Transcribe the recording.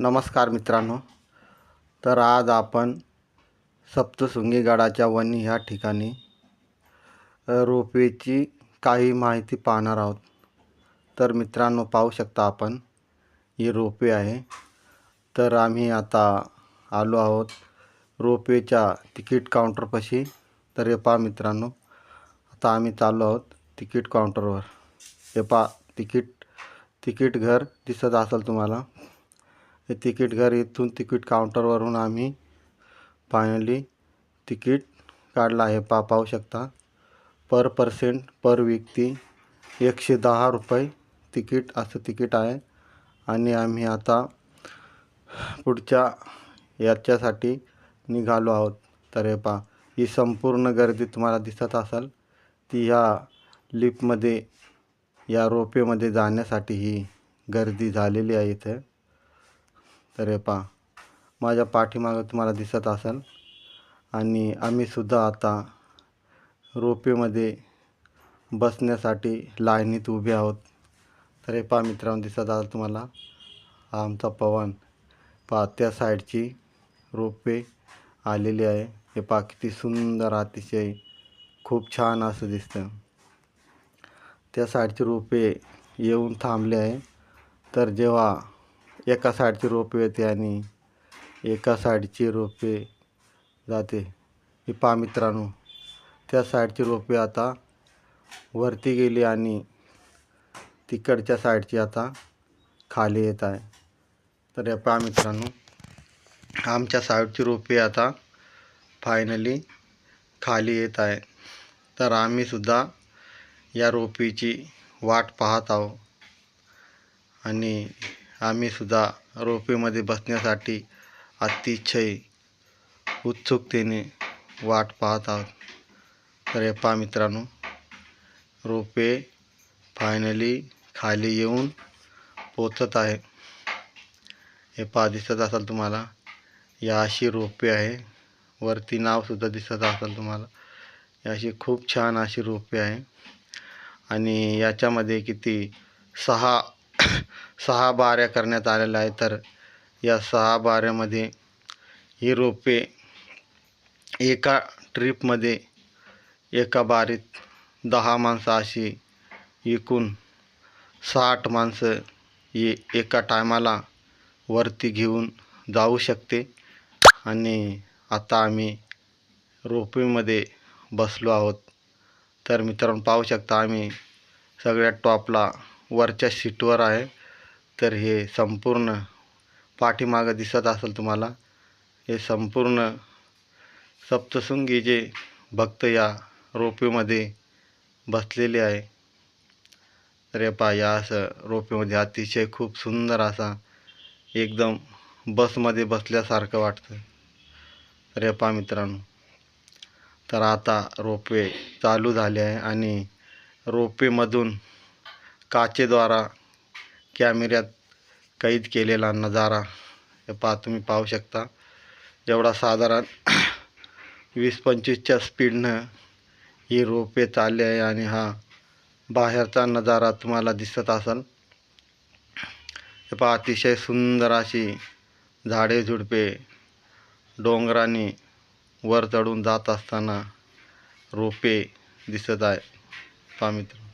नमस्कार मित्रांनो. तर आज आपण सप्तशृंगी गडाच्या वनी ह्या ठिकाणी रोपवेची काही माहिती पाहणार आहोत. तर मित्रांनो पाहू शकता आपण ही रोपवे आहे. तर आम्ही आता आलो आहोत रोपवेच्या तिकीट काउंटरपाशी. तर हे पहा मित्रांनो आता आम्ही चाललो आहोत तिकीट काउंटरवर. हे पहा तिकीट तिकीट घर दिसत असेल तुम्हाला. हे तिकीट घर इथून तिकीट काउंटरवरून आम्ही फायनली तिकीट काढलं आहे. पा पाहू शकता. पर पर्सेंट पर व्यक्ती एकशे दहा रुपये तिकीट असं तिकीट आहे. आणि आम्ही आता पुढच्या याच्यासाठी निघालो आहोत. तर हे पहा ही संपूर्ण गर्दी तुम्हाला दिसत असाल ती ह्या लिफ्टमध्ये या रोपेमध्ये जाण्यासाठी ही गर्दी झालेली आहे इथे. तर हे पहा माझ्या पाठीमागं तुम्हाला दिसत असेल. आणि आम्हीसुद्धा आता रोपेमध्ये बसण्यासाठी लाईनीत उभे आहोत. तर हे पहा मित्रांनो दिसत असेल तुम्हाला हा आमचा पवन. पहा त्या साईडची रोपे आलेली आहे. हे पहा किती सुंदर अतिशय खूप छान असं दिसतं त्या साईडची रोपे येऊन थांबले आहे. तर जेव्हा एका साईडची रोपे येते आणि एका साईडची रोपे जाते. हे पा मित्रांनो त्या साईडची रोपे आता वरती गेली आणि तिकडच्या साईडची आता खाली येत आहे. तर या पहा मित्रांनो आमच्या साईडची रोपे आता फायनली खाली येत आहे. तर आम्हीसुद्धा या रोपीची वाट पाहत आहोत. आणि आम्हीसुद्धा रोपेमध्ये बसण्यासाठी अतिशय उत्सुकतेने वाट पाहत आहोत. तर हे पहा मित्रांनो रोपे फायनली खाली येऊन पोचत आहे. हे पहा दिसत असाल तुम्हाला या अशी रोपे आहे. वरती नावसुद्धा दिसत असाल तुम्हाला. या अशी खूप छान अशी रोपे आहे. आणि याच्यामध्ये किती सहा सहा बाऱ्या करण्यात आलेल्या आहे. तर या सहा बाऱ्यामध्ये ही रोपे एका ट्रिपमध्ये एका बारीत दहा माणसं अशी एकूण साठ माणसं ये एका टायमाला वरती घेऊन जाऊ शकते. आणि आता आम्ही रोपेमध्ये बसलो आहोत. तर मित्रांनो पाहू शकता आम्ही सगळ्यात टॉपला वरच्या सीटवर आहे. तर हे संपूर्ण पाठीमागं दिसत असेल तुम्हाला. हे संपूर्ण सप्तशृंगी जे भक्त या रोपेमध्ये बसलेले आहे. तर हे पहा या असं रोपेमध्ये अतिशय खूप सुंदर असा एकदम बसमध्ये बसल्यासारखं वाटतं तर हे पहा मित्रांनो. तर आता रोपे चालू झाले आहे आणि रोपेमधून काचेद्वारा कॅमेऱ्यात कैद केलेला नजारा हे पा तुम्ही पाहू शकता. जेवढा साधारण वीस पंचवीसच्या स्पीडनं ही रोपे चालले आहे आणि हा बाहेरचा नजारा तुम्हाला दिसत असेल हे पहा अतिशय सुंदर अशी झाडे झुडपे डोंगराने वर चढून जात असताना रोपे दिसत आहे. पहा मित्र